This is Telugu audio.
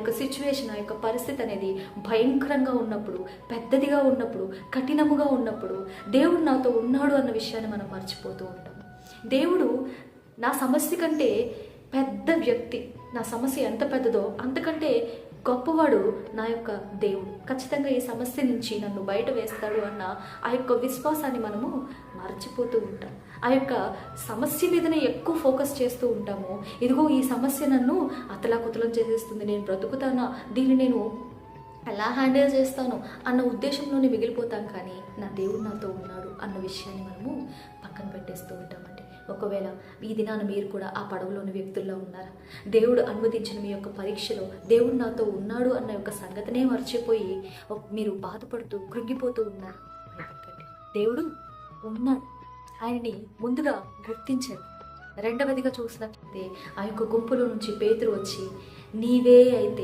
యొక్క సిచ్యువేషన్ ఆ యొక్క పరిస్థితి అనేది భయంకరంగా ఉన్నప్పుడు పెద్దదిగా ఉన్నప్పుడు కఠినముగా ఉన్నప్పుడు దేవుడు నాతో ఉన్నాడు అన్న విషయాన్ని మనం మర్చిపోతూ ఉంటాం. దేవుడు నా సమస్య కంటే పెద్ద వ్యక్తి నా సమస్య ఎంత పెద్దదో అంతకంటే గొప్పవాడు నా యొక్క దేవుడు. ఖచ్చితంగా ఈ సమస్య నుంచి నన్ను బయట వేస్తాడు అన్న ఆ యొక్క విశ్వాసాన్ని మనము మర్చిపోతూ ఉంటాం. ఆ యొక్క సమస్య మీదనే ఎక్కువ ఫోకస్ చేస్తూ ఉంటాము. ఇదిగో ఈ సమస్య నన్ను అతలాకుతలం చేసేస్తుంది. నేను బ్రతుకుతానా? దీన్ని నేను ఎలా హ్యాండిల్ చేస్తాను? అన్న ఉద్దేశంలోనే మిగిలిపోతాం. కానీ నా దేవుడు నాతో ఉన్నాడు అన్న విషయాన్ని మనము పక్కన పెట్టేస్తూ ఉంటామండి. ఒకవేళ ఈ దినాన మీరు కూడా ఆ పడవలోని వ్యక్తుల్లో ఉన్నారా? దేవుడు అనుమతించిన మీ యొక్క పరీక్షలో దేవుడు నాతో ఉన్నాడు అన్న యొక్క సంగతినే మర్చిపోయి మీరు బాధపడుతూ కృంగిపోతూ ఉన్నారు. దేవుడు ఉన్నాడు. ఆయనని ముందుగా గుర్తించారు రెండవదిగా చూసినట్లయితే ఆ యొక్క గుంపులో నుంచి పేతురు వచ్చి నీవే అయితే